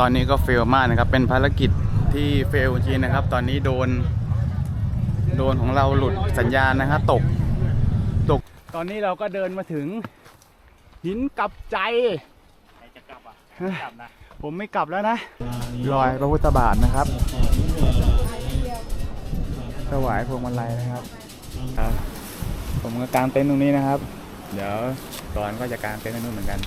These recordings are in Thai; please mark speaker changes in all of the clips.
Speaker 1: ตอนนี้ก็เฟลมากนะครับ เป็นภารกิจที่เฟลจริงนะครับ ตอนนี้โดน โดนของเราหลุดสัญญาณนะครับตก ตก ตอนนี้เราก็เดินมาถึง หินกลับใจ
Speaker 2: ใจะกลับอะกลับนะ
Speaker 1: ผมไม่กลับแล้วนะ รอยพระพุทธบาทนะครับถวายพวงมาลัยนะครับอะผมก็กางเต็นท์ตรงนี้นะครับ เดี๋ยวก่อนก็จะกางเต็นท์ตรงนู้นเหมือนกัน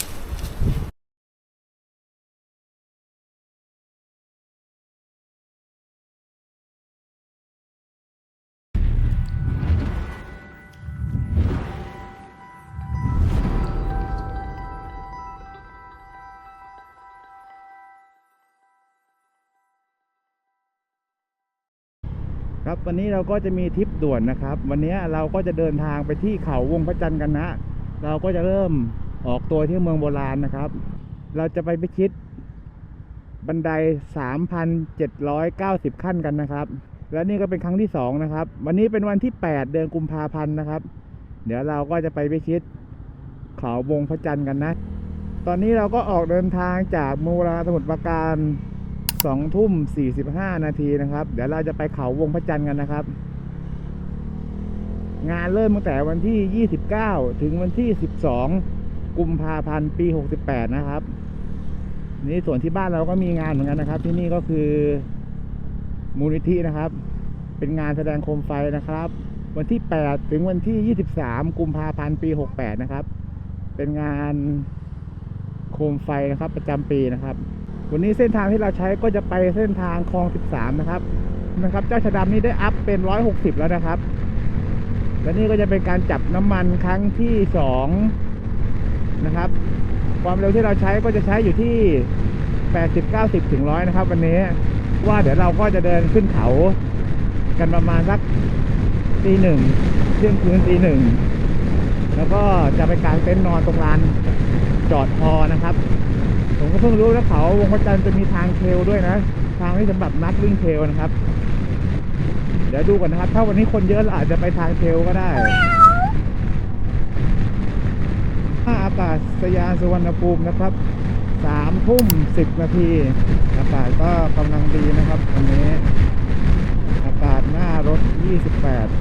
Speaker 1: ครับวันนี้เราก็จะมีทริปด่วนนะครับ วันนี้เราก็จะเดินทางไปที่เขาวงพระจันทร์กันนะ เราก็จะเริ่มออกตัวที่เมืองโบราณนะครับ เราจะไปพิชิตบันได 3,790 ขั้นกันนะครับ และนี่ก็เป็นครั้งที่สองนะครับ วันนี้เป็นวันที่ 8 เดือนกุมภาพันธ์นะครับ เดี๋ยวเราก็จะไปพิชิตเขาวงพระจันทร์กันนะ ตอนนี้เราก็ออกเดินทางจากเมูราสมุทรปราการ สองทุ่มสี่สิบห้านาทีนะครับ เดี๋ยวเราจะไปเขาวงพระจันทร์กันนะครับ งานเริ่มตั้งแต่วันที่29ถึงวันที่12กุมภาพันธ์ปี68นะครับ นี่ส่วนที่บ้านเราก็มีงานเหมือนกันนะครับ ที่นี่ก็คือมูลนิธินะครับ เป็นงานแสดงโคมไฟนะครับ วันที่8ถึงวันที่23กุมภาพันธ์ปี68นะครับ เป็นงานโคมไฟนะครับ ประจำปีนะครับ วันนี้เส้นทางที่เราใช้ก็จะไปเส้นทางคลอง 13 นะครับนะครับ เจ้าชะดำนี้ได้อัพเป็น 160 แล้วนะครับ และนี่ก็จะเป็นการจับน้ำมันครั้งที่ 2 นะครับ ความเร็วที่เราใช้ก็จะใช้อยู่ที่ 80 90 ถึง 100 นะครับ วันนี้ว่าเดี๋ยวเราก็จะเดินขึ้นเขากันประมาณสักตีหนึ่งเที่ยงคืนตีหนึ่งแล้วก็จะไปกางเต็นท์นอนตรงลานจอดพอนะครับ ก็เพิ่งรู้แล้วเขาวงพระจันทร์จะมีทางเทลด้วยนะ ทางที่สำหรับนักวิ่งเทลนะครับ เดี๋ยวดูก่อนนะครับ ถ้าวันนี้คนเยอะเราอาจจะไปทางเทลก็ได้ท่าอากาศยานสุวรรณภูมินะครับสามทุ่มสิบนาที อากาศก็กำลังดีนะครับวันนี้ อากาศหน้ารถ 28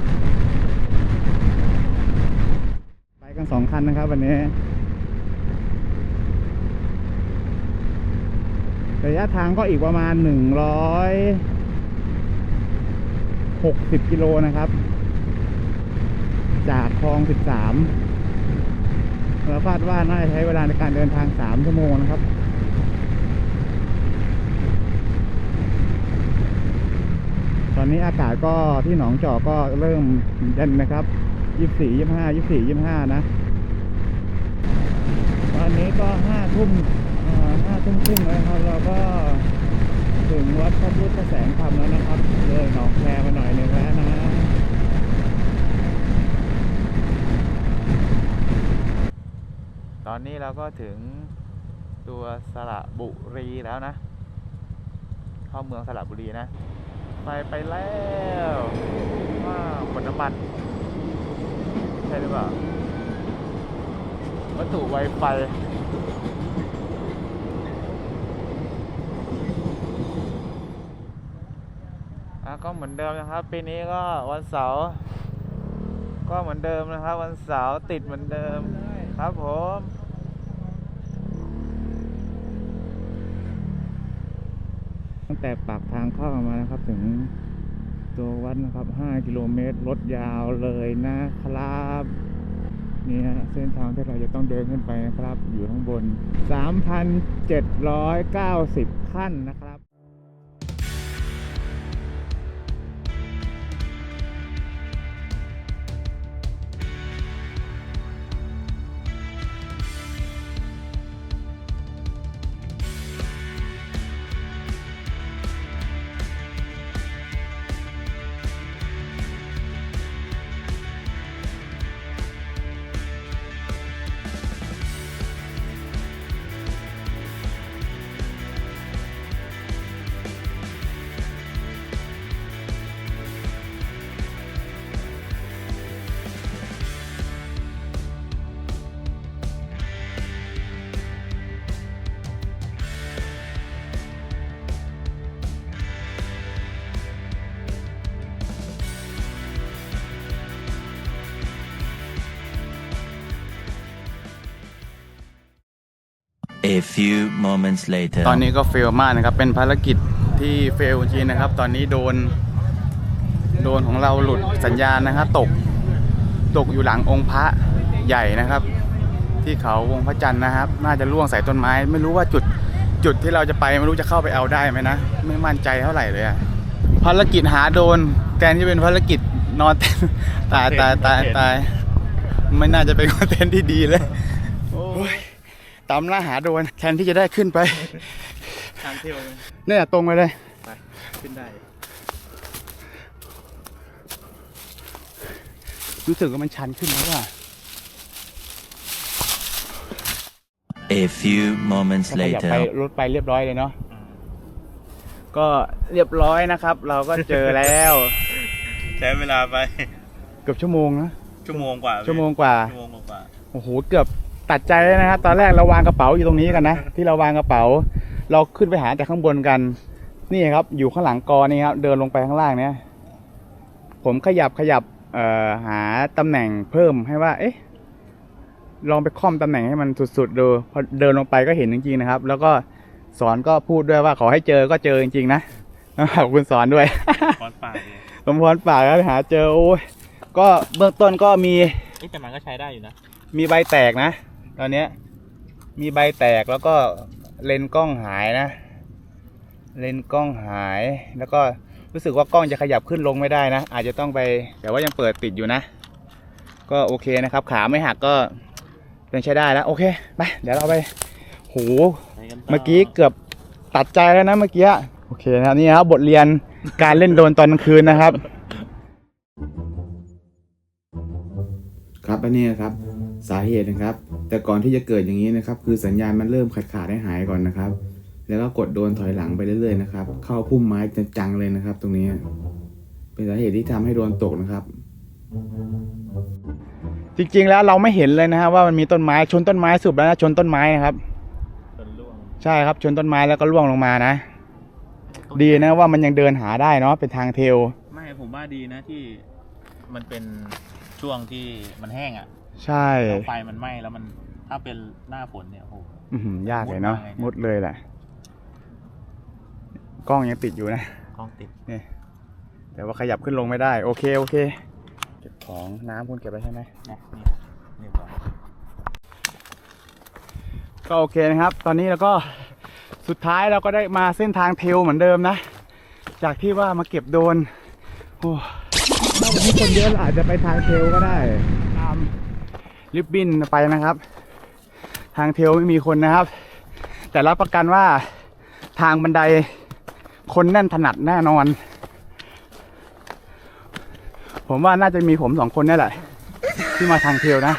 Speaker 1: ไปกันสองคันนะครับวันนี้ ระยะทางก็อีกประมาณ 160 กิโลนะครับ จากคลอง 13เราคาดว่าน่าจะใช้เวลาในการเดินทาง 3 ชั่วโมงนะครับตอนนี้อากาศก็ที่หนองจอกก็เริ่มเย็นนะครับ 24 25 24 25 นะ ตอนนี้ก็ 5 ทุ่ม ทุ่มครึ่งแล้วนะครับ เราก็ถึงวัดพระพุทธแสงธรรมแล้วนะครับ เลยหนองแคมาหน่อยหนึ่งแล้วนะตอนนี้เราก็ถึงตัวสระบุรีแล้วนะ เข้าเมืองสระบุรีนะ ไปไปแล้วว้าวขนน้ำมัน ใช่หรือเปล่าวัตถุไวไฟ อะ ก็เหมือนเดิมนะครับ ปีนี้ก็วันเสาร์ก็เหมือนเดิมนะครับ วันเสาร์ติดเหมือนเดิมครับผมตั้งแต่ปากทางเข้ามานะครับ ถึงตัววัดนะครับ 5 กิโลเมตรรถยาวเลยนะครับนี่ฮะเส้นทางที่เราจะต้องเดินขึ้นไปนะครับ อยู่ข้างบน 3,790 ขั้นนะครับ
Speaker 3: A few moments later.
Speaker 1: ตอนนี้ก็เฟลมากนะครับ เป็นภารกิจที่เฟลจริงนะครับ ตอนนี้โดน โดนของเราหลุดสัญญาณนะครับตก ตกอยู่หลังองค์พระใหญ่นะครับ ที่เขาวงพระจันทร์นะครับ น่าจะล่วงใส่ต้นไม้ ไม่รู้ว่าจุด จุดที่เราจะไปไม่รู้จะเข้าไปเอาได้ไหมนะ ไม่มั่นใจเท่าไหร่เลยอะภารกิจหาโดนแทนที่เป็นภารกิจนอนตายตายตายตายไม่น่าจะเป็นคอนเทนต์ที่ดีเลย โอ้ย ตามล่าหาโดนแทนที่จะได้ขึ้นไป
Speaker 2: ทางเที่ยว
Speaker 1: เนี่ยตรงไปเลย
Speaker 2: ไปขึ้นได้
Speaker 1: รู้สึกว่ามันชันขึ้นแล้วว่ะ
Speaker 3: A few moments
Speaker 1: ก็ขยับไป
Speaker 3: later.
Speaker 1: รถไปเรียบร้อยเลยเนาะ ก็เรียบร้อยนะครับ เราก็เจอแล้ว
Speaker 2: ใช้เวลาไป
Speaker 1: เกือบชั่วโมงนะ
Speaker 2: ชั่วโมงกว่าพี่
Speaker 1: ชั่วโมงกว่า
Speaker 2: ชั่วโมงกว่า
Speaker 1: โอ้โห เกือบ ตัดใจเลยนะครับตอนแรกเราวางกระเป๋าอยู่ตรงนี้กันนะที่เราวางกระเป๋า เราขึ้นไปหาแต่ข้างบนกัน นี่ครับ อยู่ข้างหลังกอนี่ครับเดินลงไปข้างล่างเนี่ยผมขยับขยับเอ่อหาตำแหน่งเพิ่มให้ว่า เอ๊ะ ลองไปค่อมตำแหน่งให้มันสุดๆดูพอเดินลงไปก็เห็นจริงๆนะครับ แล้วก็สอนก็พูดด้วยว่าขอให้เจอก็เจอจริงๆนะขอบคุณสอนด้วย
Speaker 2: คอนป่าเลย
Speaker 1: สมพรปากครับหาเจอโอ้ยก็เบื้องต้นก็มี
Speaker 2: เอ๊ะแต่มันก็ใช้ได้อยู่นะ
Speaker 1: มีใบแตกนะ ตอนเนี้ย มีใบแตกแล้วก็เลนกล้องหายนะ เลนกล้องหายแล้วก็รู้สึกว่ากล้องจะขยับขึ้นลงไม่ได้นะ อาจจะต้องไปแต่ว่ายังเปิดติดอยู่นะ ก็โอเคนะครับ ขาไม่หักก็ยังใช้ได้แล้ว โอเคไปเดี๋ยวเราไปโหเมื่อกี้เกือบตัดใจแล้วนะเมื่อกี้โอเคนะครับนี่ครับบทเรียนการเล่นโดรนตอนกลางคืนนะครับ
Speaker 4: ครับอันนี้ครับ สาเหตุนะครับ แต่ก่อนที่จะเกิดอย่างนี้นะครับ คือสัญญาณมันเริ่มขาดขาดให้หายก่อนนะครับ แล้วก็กดโดนถอยหลังไปเรื่อยๆนะครับ เข้าพุ่มไม้จังๆเลยนะครับ ตรงนี้ เป็นสาเหตุที่ทำให้โดนตกนะครับ
Speaker 1: จริงๆแล้วเราไม่เห็นเลยนะฮะว่ามันมีต้นไม้ชนต้นไม้สุดแล้วนะชนต้นไม้นะครับ
Speaker 2: จนล่วง
Speaker 1: ใช่ครับชนต้นไม้แล้วก็ร่วงลงมานะ ดีนะว่ามันยังเดินหาได้เนาะเป็นทางเทรล
Speaker 2: ไม่ผมว่าดีนะที่มันเป็นช่วงที่มันแห้งอะ
Speaker 1: ใช่
Speaker 2: แล้วไฟมันไหม้แล้วมันถ้าเป็นหน้าฝนเนี่ยโอ้โห
Speaker 1: อื้อหือยากเลยเนาะ
Speaker 2: มุ
Speaker 1: มุ
Speaker 2: ด
Speaker 1: ด
Speaker 2: มา
Speaker 1: เลยแหละกล้องยังติดอยู่นะ
Speaker 2: กล้องติด
Speaker 1: นี่แต่ว่าขยับขึ้นลงไม่ได้ โอเคโอเค เก็บของน้ำคุณเก็บไว้ใช่ไหม
Speaker 2: นะนี่นี่ก่อน
Speaker 1: ก็โอเคนะครับ ตอนนี้เราก็สุดท้ายเราก็ได้มาเส้นทางเทรลเหมือนเดิมนะ จากที่ว่ามาเก็บโดนโอ้
Speaker 5: ถ้าวันนี้คนเยอะเราอาจจะไปทางเทรลก็ได้
Speaker 1: ตาม ริบบิ้นไปนะครับ ทางเทรลไม่มีคนนะครับ แต่รับประกันว่าทางบันไดคนแน่นถนัดแน่นอน ผมว่าน่าจะมีผมสองคนนี่แหละ ที่มาทางเทรลนะ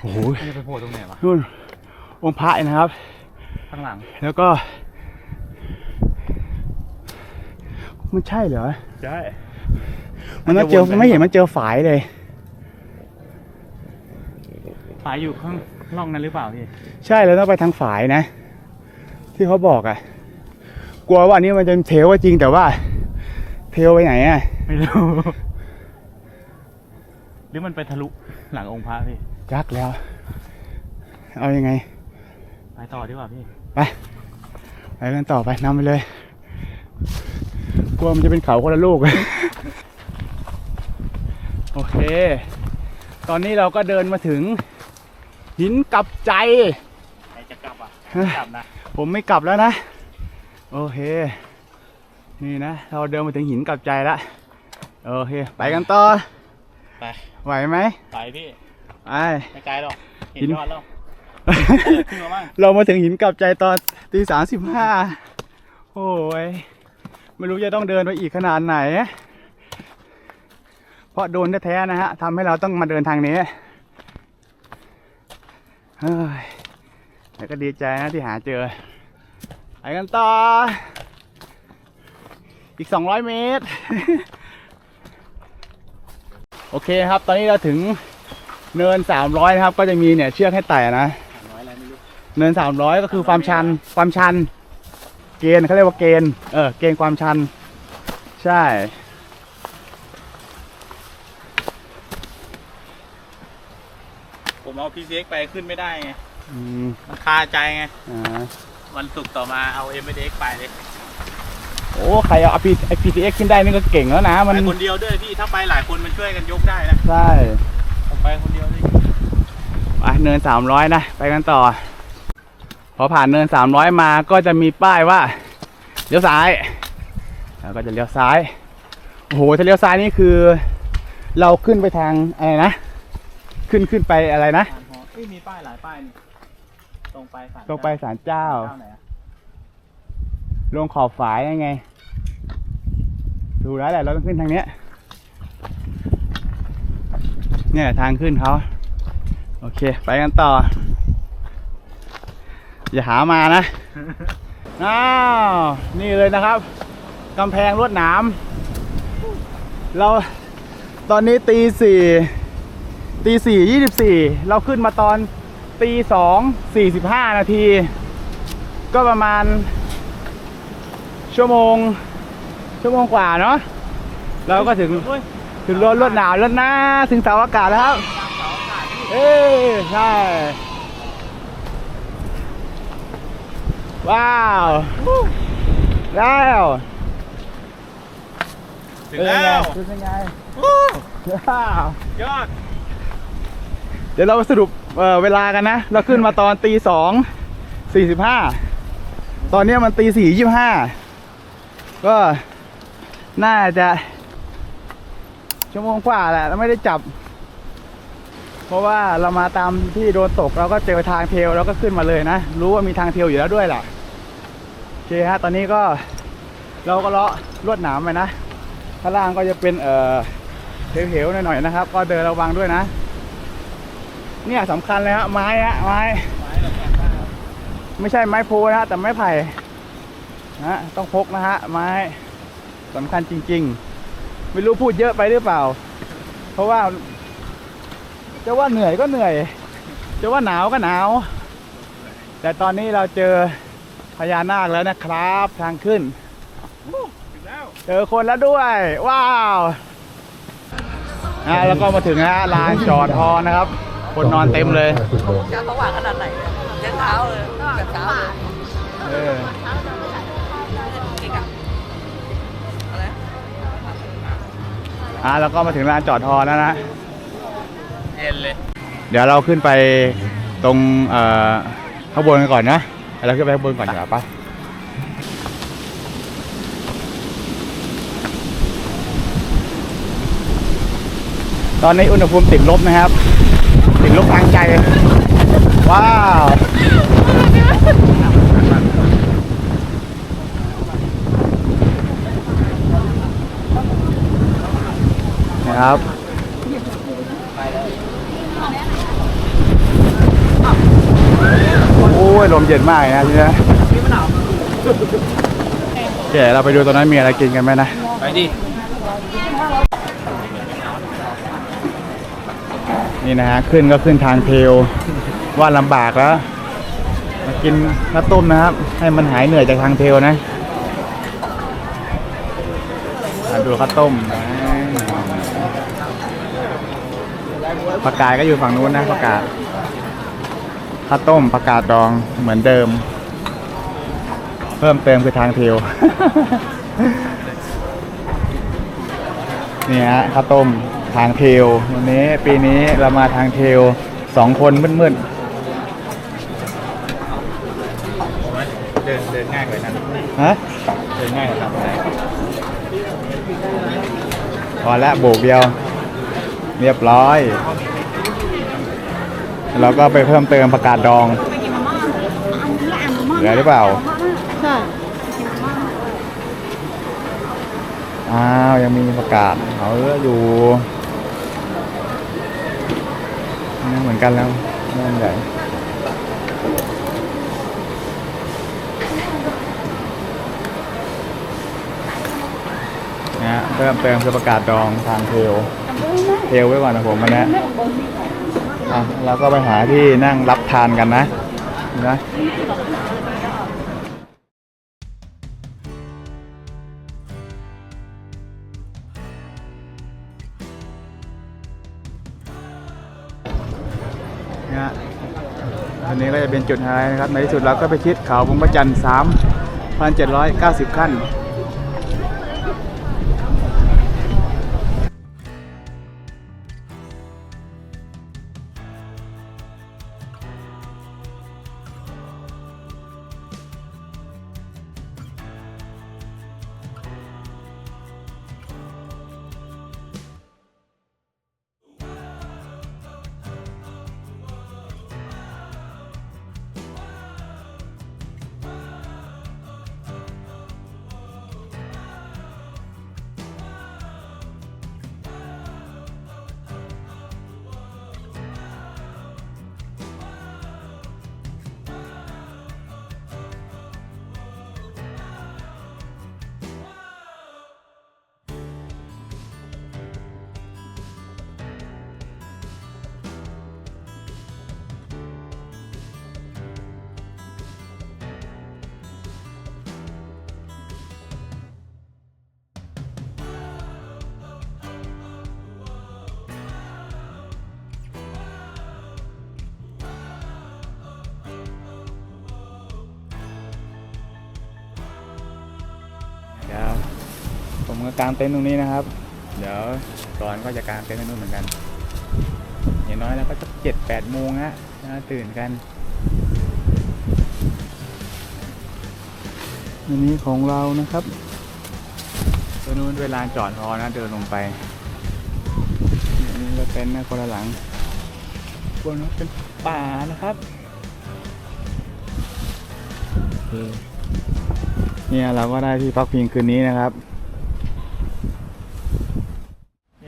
Speaker 1: โอ้โห
Speaker 2: จะไปโผล่ตรงไหนวะ
Speaker 1: นู่นองค์พระนะครับ
Speaker 2: ข้างหลัง
Speaker 1: แล้วก็ มันใช่เหรอ
Speaker 2: ใช่
Speaker 1: มันน่าเจอไม่เห็นมันเจอฝายเลย
Speaker 2: ฝายอยู่ข้างล่องนั้นหรือเปล่าพี่
Speaker 1: ใช่แล้วต้องไปทางฝายนะ ที่เขาบอกอะ่ะ กลัวว่าอันนี้มันจะเทลว่าจริงแต่ว่า เทลไปไหนอะ่ะ
Speaker 2: ไม่รู้หรือมันไปทะลุหลังองค์พระพี่
Speaker 1: ยักแล้ว เอายังไง
Speaker 2: ไปต่อดีกว่าพี่
Speaker 1: ไปไปกันต่อไปนำไปเลย กลัวมันจะเป็นเขาคนละลูก โอเค ตอนนี้เราก็เดินมาถึง หินกับใจ
Speaker 2: ใครจะกลับอะ
Speaker 1: เฮ้ย
Speaker 2: กลับนะ
Speaker 1: ผมไม่กลับแล้วนะ โอเค นี่นะ เราเดินมาถึงหินกลับใจแล้วโอเค ไปกันต่อ
Speaker 2: ไป
Speaker 1: ไหวไหม
Speaker 2: ไปพี่
Speaker 1: ไป
Speaker 2: ไม่ไกลหรอกเห็น
Speaker 1: หิน
Speaker 2: ยอดแล้วขึ้นมาบ้าง
Speaker 1: เรามาถึงหินกลับใจตอนตีสามสิบห้าโอ้ย ไม่รู้จะต้องเดินไปอีกขนาดไหน เพราะโดนแท้ๆนะฮะทำให้เราต้องมาเดินทางนี้เฮ้ยแต่ก็ดีใจนะที่หาเจอไปกันต่อ อีก 200 เมตร โอเคครับ ตอนนี้เราถึงเนิน 300 นะครับ ก็จะมีเนี่ยเชือกให้ไต่นะเนินสามร้อยก็คือความชัน ความชัน เกณฑ์เขาเรียกว่าเกณฑ์ เออ เกณฑ์ความชัน ใช่
Speaker 2: ผมเอา PCX ไปขึ้นไม่ได้ไง
Speaker 1: อืม
Speaker 2: มันคาใจไง
Speaker 1: อ่า
Speaker 2: วันศุกร์ต่อมาเอา MDX ไปเลย
Speaker 1: โอ้ใครเอา PCX ขึ้นได้นี่ก็เก่งแล้วนะ
Speaker 2: ไป
Speaker 1: มัน
Speaker 2: คนเดียวด้วยพี่ ถ้าไปหลายคนมันช่วยกันยกได้นะ
Speaker 1: ใช่
Speaker 2: ผมไปคนเดียวเลย
Speaker 1: ไปเนินสามร้อยนะ ไปกันต่อ พอผ่านเนินสามร้อยมาก็จะมีป้ายว่าเลี้ยวซ้าย แล้วก็จะเลี้ยวซ้ายโอ้โหถ้าเลี้ยวซ้ายนี่คือ เราขึ้นไปทางอะไรนะ ขึ้นขึ้นไปอะไรนะ
Speaker 2: ผ่านห อเอ้ยมีป้ายหลายป้ายนี่ตรงไปศาล
Speaker 1: ตรงไปศาลเจ้า
Speaker 2: เจ้า ไหนอะ
Speaker 1: ลงขอบฝายยังไง ดูแล้วแหละเราต้องขึ้นทางเนี้ย เนี่ยทางขึ้นเขา โอเค ไปกันต่อ อย่าหามานะ อ้าว นี่เลยนะครับกำแพงรวดหนาม เราตอนนี้ตีสี่ ตีสี่ยี่สิบสี่เราขึ้นมาตอนตีสองสี่สิบห้านาที ก็ประมาณ ชั่วโมง ชั่วโมงกว่าเนาะเราก็ถึงถึงรถรถหนาวแล้วนะถึงเสาอากาศแล้วครับ เอ้ยใช่ ว้าว แล้ว
Speaker 2: ถึงแล้ว
Speaker 1: เป็นยังไงว้าวย
Speaker 2: อด
Speaker 1: เดี๋ยวเราสรุปเเวลากันนะ เราขึ้นมาตอนตีสองสี่สิบห้าตอนนี้มันตีสี่ยี่ห้าก็น่าจะ ชั่วโมงกว่าแหละเราไม่ได้จับ เพราะว่าเรามาตามที่โดนตกเราก็เจอทางเทลเราก็ขึ้นมาเลยนะ รู้ว่ามีทางเทลอยู่แล้วด้วยแหละโอเคฮะ ตอนนี้ก็เราก็เลาะลวดหนามไปนะข้างล่างก็จะเป็นเอ่อเหวๆหน่อยๆนะครับ ก็เดินระวังด้วยนะ เนี่ยสำคัญเลยฮะไม้ฮะไม้ ไม่ใช่ไม้โพนะฮะแต่ไม้ไผ่นะต้องพกนะฮะไม้สำคัญจริง ๆ ไม่รู้พูดเยอะไปหรือเปล่า เพราะว่า จะว่าเหนื่อยก็เหนื่อย จะว่าหนาวก็หนาว แต่ตอนนี้เราเจอพญานาคแล้วนะครับทางขึ้นเจอคนแล้วด้วย ว้าวอะแล้วก็มาถึงฮะลานจอดฮอนะครับ คนนอนเต็มเลย
Speaker 6: จะสว่างขนาดไหนเนี่ยเช้าเช้าเลยแบบเช้าเลย
Speaker 1: เออ
Speaker 6: เก่งอะอะไร
Speaker 1: อะแล้วก็มาถึงลานจอดฮอแล้วนะ
Speaker 2: เย็นเลย
Speaker 1: เดี๋ยวเราขึ้นไปตรงเอ่อข้างบนกันก่อนนะเราขึ้นไปข้างบนก่อนดีกว่าปะตอนนี้อุณหภูมิติดลบนะครับ ติดลบทางใจ ว้าว นะครับโอ้ยลมเย็นมากเลยนะทีนี้แกเราไปดูตรงนั้นมีอะไรกินกันไหมนะ
Speaker 2: ไปดิ
Speaker 1: นี่นะฮะขึ้นก็ขึ้นทางเทลว่าลำบากแล้วมากินข้าวต้มนะครับ ให้มันหายเหนื่อยจากทางเทลนะมาดูข้าวต้มนะผักกาดก็อยู่ฝั่งนู้นนะผักกาดข้าวต้มผักกาดดองเหมือนเดิม เพิ่มเติมคือทางเทลนี่ฮะข้าวต้ม ทางเทลวันนี้ปีนี้เรามาทางเทลสองคนมืด
Speaker 2: เดินเดินง่ายกว่านั้น
Speaker 1: ๆฮะ
Speaker 2: เดินง่ายกว่าครับ
Speaker 1: พอแล้วโบกเดียว เรียบร้อย เราก็ไปเพิ่มเติมประกาศดองเหลือหรือเปล่า
Speaker 6: ใช่
Speaker 1: อ้าว ยังมีประกาศเขาเหลืออยู่ นี่เหมือนกันแล้วนั่นใหญ่นะฮะเพิ่มเติมคือประกาศดองทางเทลเทลไว้ก่อนนะผมมันนะอะเราก็ไปหาที่นั่งรับทานกันนะนะนะ นี้ก็จะเป็นจุดไฮไลท์นะครับ ในที่สุดเราก็ไปชิดเขาบงประจันทร์3,790 ขั้น ก็กางเต็นท์ตรงนี้นะครับ เดี๋ยวก่อนก็จะกางเต็นท์ตรงนู้นเหมือนกัน อย่างน้อยแล้วก็จะเจ็ดแปดโมงฮะนะตื่นกันอันนี้ของเรานะครับตัวนู้นเวลานจอดพอนะเดินลงไปอันนี้ก็เป็นนะคนละหลังบนนั้นเป็นป่านะครับโอเคเนี่ยเราก็ได้ที่พักพิงคืนนี้นะครับ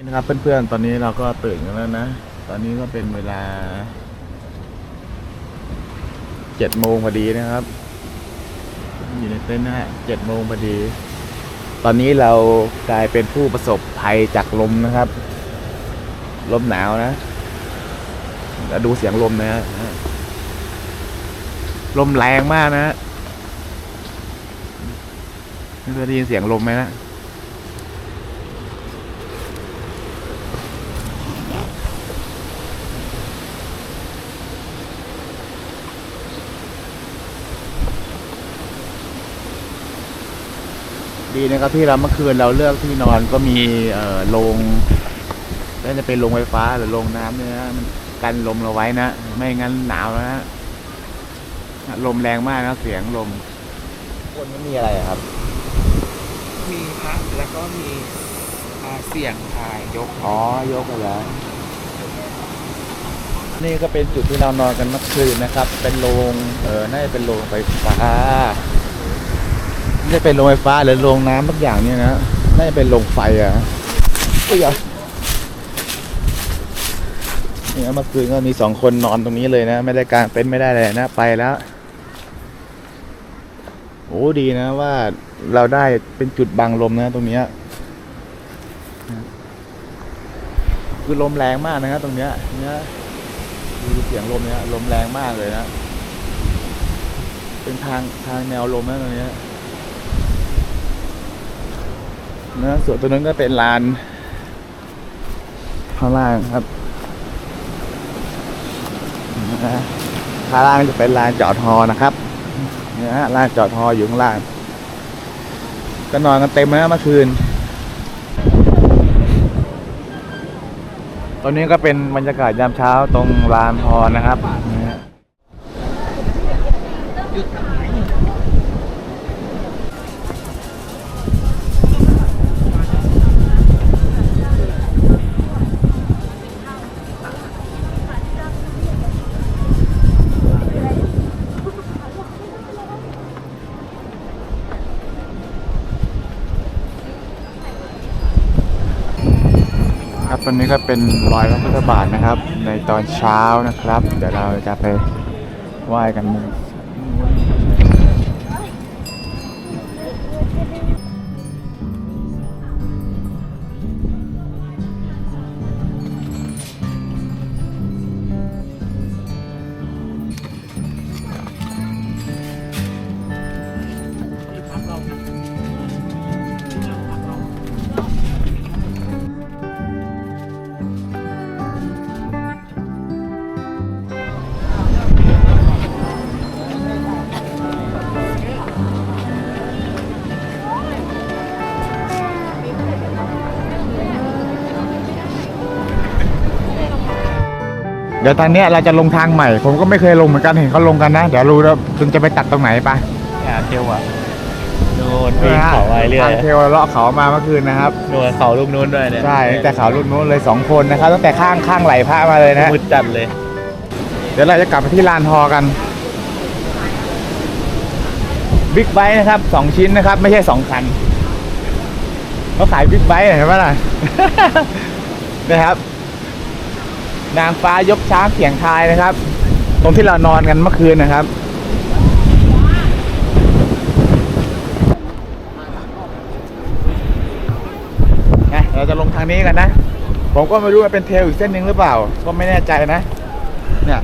Speaker 1: นะครับเพื่อนๆ ตอนนี้เราก็ตื่นกันแล้วนะ ตอนนี้ก็เป็นเวลาเจ็ดโมงพอดีนะครับ อยู่ในเต็นท์นะฮะเจ็ดโมงพอดี ตอนนี้เรากลายเป็นผู้ประสบภัยจากลมนะครับ ลมหนาวนะแล้วดูเสียงลมนะฮะลมแรงมากนะฮะไม่เคยได้ยินเสียงลมไหมนะ ดีนะครับที่เราเมื่อคืนเราเลือกที่นอนก็มีเอ่อโรงน่าจะเป็นโรงไฟฟ้าหรือโรงน้ำเนี่ยนะมันกันลมเราไว้นะ ไม่งั้นหนาวแล้วนะลมแรงมากนะเสียงลม
Speaker 5: คนมันมีอะไรครับ
Speaker 6: มีพระแล้วก็มีอ่าเสียงถ่ายยก
Speaker 5: อ๋อยกไปแล้วนี่ก็เป็นจุดที่เรานอนกันเมื่อคืนนะครับ เป็นโรงเออน่าจะเป็นโรงไฟฟ้าน่า จะเป็นโรงไฟฟ้าหรือโรงน้ำบางอย่างเนี่ยนะน่าจะเป็นโรงไฟอะอุ้ยอะนี่เมื่อคืนก็มีสองคนนอนตรงนี้เลยนะ ไม่ได้กางเต็นท์ไม่ได้เลยนะไปแล้วโอ้ดีนะว่าเราได้เป็นจุดบังลมนะ ตรงเนี้ยคือลมแรงมากนะครับตรงเนี้ยเนี่ยดูเสียงลมเนี่ยลมแรงมากเลยนะ เป็นทางทางแนวลมนะตรงเนี้ย นะส่วนตรงนั้นก็เป็นลานข้างล่างครับนะข้างล่างจะเป็นลานจอดฮอนะครับเนี่ยฮะลานจอดฮออยู่ข้างล่าง ก็นอนกันเต็มนะเมื่อคืน ตอนนี้ก็เป็นบรรยากาศยามเช้าตรงลานพอนะครับ ครันนี้ก็เป็นรอยพระพุทธบาทนะครับ ในตอนเช้านะครับ เดี๋ยวเราจะไปไหว้กัน
Speaker 1: ดี๋ยวทางเนี้ยเราจะลงทางใหม่ ผมก็ไม่เคยลงเหมือนกันเห็นเขาลงกันนะ เดี๋ยวรู้แล้วคุณจะไปตัดตรงไหนปะ
Speaker 2: อ่าเทลอะโน่นปีนเขาไปเรื่อ
Speaker 1: ทายงเทลเลาะเขามาเมื่อคืนนะครับ
Speaker 2: โน่นเขาลูกนู้นด้วยเนี่ย
Speaker 1: ใช่ตั้งแต่เขาลูกนู้นเลยสองคนนะครับตั้งแต่ข้างข้างไหลพระมาเลยนะ
Speaker 2: มืดจัดเลย
Speaker 1: เดี๋ยวเราจะกลับไปที่ลานฮอกันบิ๊กไบค์นะครับสองชิ้นนะครับ ไม่ใช่สองคันเขาขายบิ๊กไบค์เห็นไหมล่ะนะครับ นางฟ้ายกช้างเสียงทายนะครับ ตรงที่เรานอนกันเมื่อคืนนะครับ เราจะลงทางนี้กันนะ ผมก็ไม่รู้ว่าเป็นเทลอีกเส้นหนึ่งหรือเปล่า ก็ไม่แน่ใจนะ เนี่ย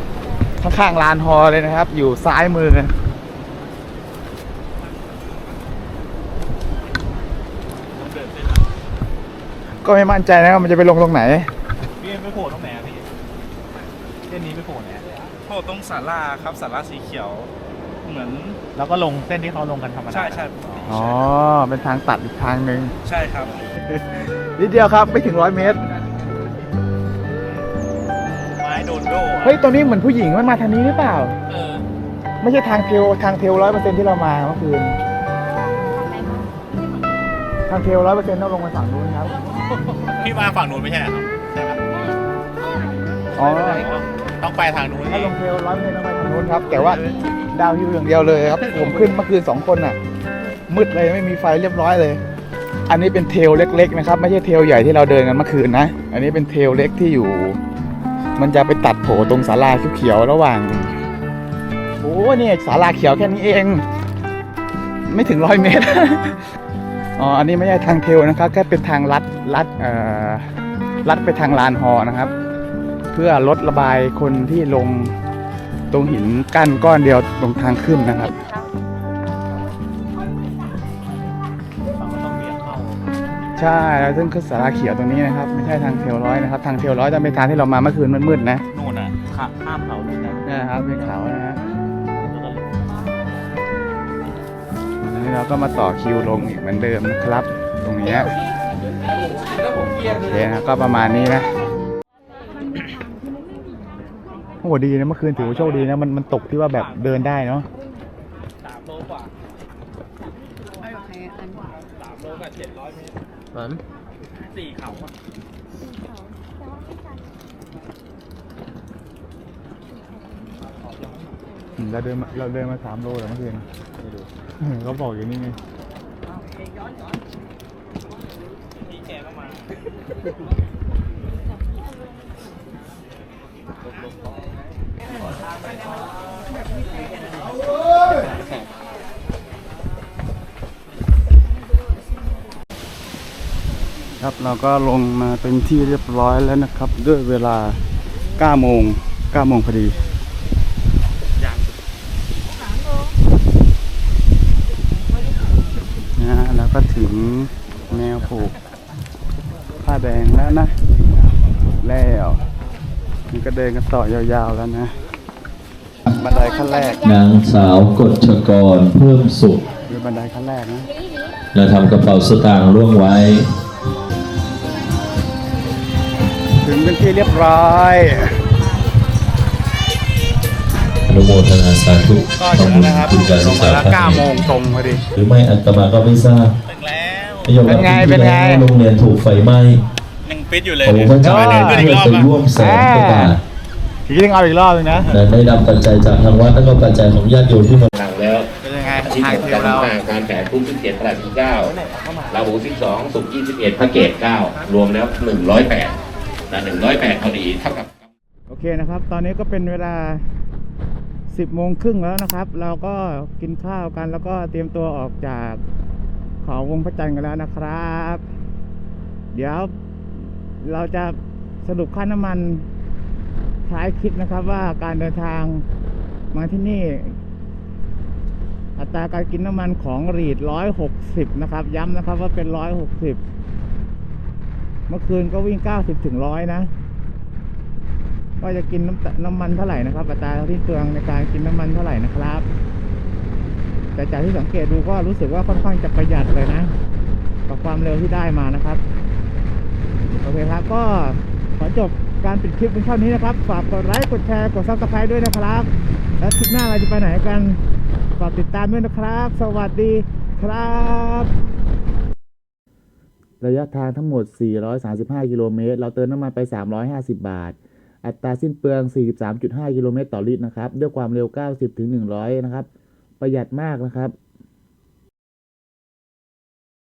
Speaker 1: ข้างๆลานฮอเลยนะครับ อยู่ซ้ายมือก็ไม่มั่นใจนะว่ามันจะไปลงตรงไหน
Speaker 2: พี่ไม่โผล่ตรงไหน ส้นนี้ไม่โผล่ไหนอะ
Speaker 7: โผล่ตรงศาลาครับศาลาสีเขียว เหมือน
Speaker 2: แล้วก็ลงเส้นที่เขาลงกันธรรมดา
Speaker 7: ใช่ใช่
Speaker 1: อ๋อ เป็นทางตัดอีกทางหนึ่ง
Speaker 7: ใช่ครับ
Speaker 1: นิดเดียวครับไม่ถึงร้อยเมตร
Speaker 7: ไม้โดนโด
Speaker 1: เฮ้ยตรงนี้เหมือนผู้หญิงมันมาทางนี้หรือเปล่า
Speaker 7: เออ
Speaker 1: ไม่ใช่ทางเทลทางเทลร้อยเปอร์เซ็นที่เรามาเมื่อคืน ทางเทลร้อยเปอร์เซ็นต์ต้องลงไปฝั่งนู้นครับ
Speaker 2: พี่มาฝั่งนู้นไม่ใช่เหรอครับ ใช่ไหม
Speaker 1: อ๋อ
Speaker 2: ต้องไปทางนู้น
Speaker 1: ถ้าลงเทลร้อยเปอร์เซ็นต์ต้องไปทางนู้นครับ แต่ว่าดาวฮิวอย่างเดียวเลยครับ ผมขึ้นเมื่อคืนสองคนน่ะ มืดเลยไม่มีไฟเรียบร้อยเลย อันนี้เป็นเทลเล็กๆนะครับ ไม่ใช่เทลใหญ่ที่เราเดินกันเมื่อคืนนะ อันนี้เป็นเทลเล็กที่อยู่ มันจะไปตัดโผล่ตรงศาลาเขียวๆระหว่างโอ้เนี่ยศาลาเขียวแค่นี้เอง ไม่ถึงร้อยเมตรอ๋ออันนี้ไม่ใช่ทางเทลนะครับแค่เป็นทางลัดลัดเอ่อลัดไปทางลานฮอนะครับ เพื่อลดระบายคนที่ลงตรงหินกั้นก้อนเดียวตรงทางขึ้นนะครับ ใช่แล้วซึ่งคือสาราเขียวตรงนี้นะครับ ไม่ใช่ทางเทลร้อยนะครับ ทางเทลร้อยจะเป็นทางที่เรามาเมื่อคืนมืดๆนะ
Speaker 2: นู่นอะข้าข้ามเขานู่นนะ
Speaker 1: นี่นะครับเป็นเขานะฮะอันนี้เราก็มาต่อคิวลงอีกเหมือนเดิมนะครับ ตรงเนี้ยโอเคนะก็ประมาณนี้นะ โอ้โหดีนะเมื่อคืนถือว่าโชคดีนะมันมันตกที่ว่าแบบเดินได้เนาะ
Speaker 7: สามโลกว่าสามโลกับเจ็ดร้อยเมตรสี่เขาอะ
Speaker 1: อืมเราเดินมาเราเดินมาสามโลแต่เมื่อคืนเขาบอกอย่างนี้ไง
Speaker 7: พี่แกก็มา
Speaker 8: ครับเราก็ลงมาเป็นที่เรียบร้อยแล้วนะครับ ด้วยเวลา 9 โมง 9 โมงพอดีนะฮะแล้วก็ถึงแนวผูกผ้าแดงแล้วนะ แล้ว นี่ก็เดินกันต่อยาวๆแล้วนะ บันไดขั้นแรก
Speaker 9: นางสาวกฎชกรเพิ่มสุข
Speaker 8: คือบันไดขั้นแรกนะ
Speaker 9: และทำกระเป๋าสตางค์ร่วงไว้
Speaker 8: ถึงเป็นที่เรียบร้อย
Speaker 9: อนุโมทนาสาธุ
Speaker 8: ก็ถึงแล้วนะครับ
Speaker 9: ทุนการ
Speaker 8: ล
Speaker 9: ศึ
Speaker 8: ง
Speaker 9: กษา
Speaker 8: มาแล้ว
Speaker 9: ครั้ง
Speaker 8: 9โม
Speaker 9: นี้
Speaker 8: งตรงพอดี
Speaker 9: หรือไม่อัตมาก็ไม่ทราบ
Speaker 7: ถึงแล้ว
Speaker 9: นโยบาย
Speaker 1: เป็นไง
Speaker 9: ที่
Speaker 1: เป็นไง
Speaker 9: แล้วโรงเรียนถูกไฟไหม้
Speaker 7: ยังปิดอยู่เลย
Speaker 9: ผมก็จะ
Speaker 1: เออ
Speaker 9: เพื่อไปร่วมแสนกว่าบาท
Speaker 1: ทีนี้ต้องเอาอีกรอบนึงนะ
Speaker 9: และได้นำปัจจัยจากทางวัดและก็ปัจจัยของญาติโยมที่มา
Speaker 10: หลังแล้ว
Speaker 1: เป็นยังไง
Speaker 10: อาทิตย์
Speaker 1: ทาง
Speaker 10: ของ
Speaker 1: เทล
Speaker 10: การ
Speaker 1: เรา
Speaker 10: ทางการแผ่พุ่มที่เจ็ดพระราชที่เก้าลาหูสิบสองสุกยี่สิบเอ็ดพระเกตเก้ารวมแล้วหนึ่งร้อยแปดนะหนึ่งร้อยแปดพอดีเท่ากับ
Speaker 1: โอเคนะครับ ตอนนี้ก็เป็นเวลา 10โมงครึ่งแล้วนะครับ เราก็กินข้าวกันแล้วก็เตรียมตัวออกจากเขาวงพระจันทร์กันแล้วนะครับ เดี๋ยวเราจะสรุปค่าน้ำมัน ท้ายคลิปนะครับว่าการเดินทางมาที่นี่ อัตราการกินน้ำมันของรีดร้อยหกสิบนะครับ ย้ำนะครับว่าเป็นร้อยหกสิบเมื่อคืนก็วิ่งเก้าสิบถึงร้อยนะว่าจะกินน้ำน้ำมันเท่าไหร่นะครับ อัตราที่เปลืองในการกินน้ำมันเท่าไหร่นะครับ แต่จากที่สังเกตดูก็รู้สึกว่าค่อนข้างจะประหยัดเลยนะ กับความเร็วที่ได้มานะครับโอเคครับก็ขอจบ การปิดคลิปเป็นเท่านี้นะครับ ฝากกดไลค์กดแชร์กดซับสไครต์ด้วยนะครับ และคลิปหน้าเราจะไปไหนกันฝากติดตามด้วยนะครับ สวัสดีครับ ระยะทางทั้งหมด 435 กิโลเมตร เราเติมน้ำมันไป 350 บาท อัตราสิ้นเปลือง 43.5 กิโลเมตรต่อลิตรนะครับ ด้วยความเร็ว 90ถึง100 นะครับ ประหยัดมากนะครับ